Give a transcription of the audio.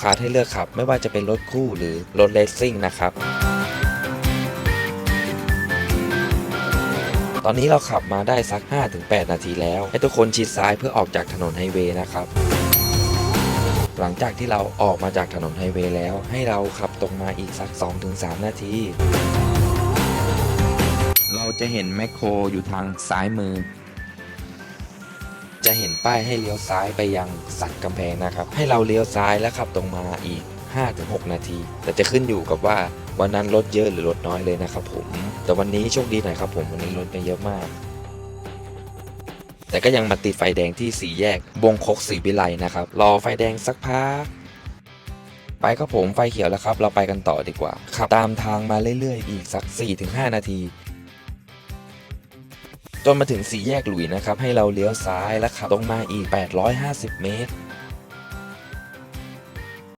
คาร์ให้เลือกขับ ไม่ว่าจะเป็นรถคู่หรือรถเลสซิ่งนะครับ ตอนนี้เราขับมาได้สัก 5-8 นาทีแล้ว ให้ทุกคนชิดซ้ายเพื่อออกจากถนนไฮเวย์นะครับหลังจากที่เราออกมาจากถนนไฮเวย์แล้ว ให้เราขับตรงมาอีกสัก 2-3 นาที เราจะเห็นแมคโครอยู่ทางซ้ายมือ จะเห็นป้ายให้เลี้ยวซ้ายไปยังสันกำแพงนะครับ ให้เราเลี้ยวซ้ายแล้วขับตรงมาอีก 5-6 นาที แต่จะขึ้นอยู่กับว่าวันนั้นรถเยอะหรือรถน้อยเลยนะครับผม แต่วันนี้โชคดีหน่อยครับผมวันนี้รถไม่เยอะมาก แต่ก็ยังมาติดไฟแดงที่สี่แยกบงคกศรีวิไลนะครับ รอไฟแดงสักพักไปครับผมไฟเขียวแล้วครับ เราไปกันต่อดีกว่าขับตามทางมาเรื่อยๆ อีกสัก 4-5 นาที จนมาถึงสี่แยกหลุยนะครับให้เราเลี้ยวซ้ายและขับตรงมาอีก 850 เมตร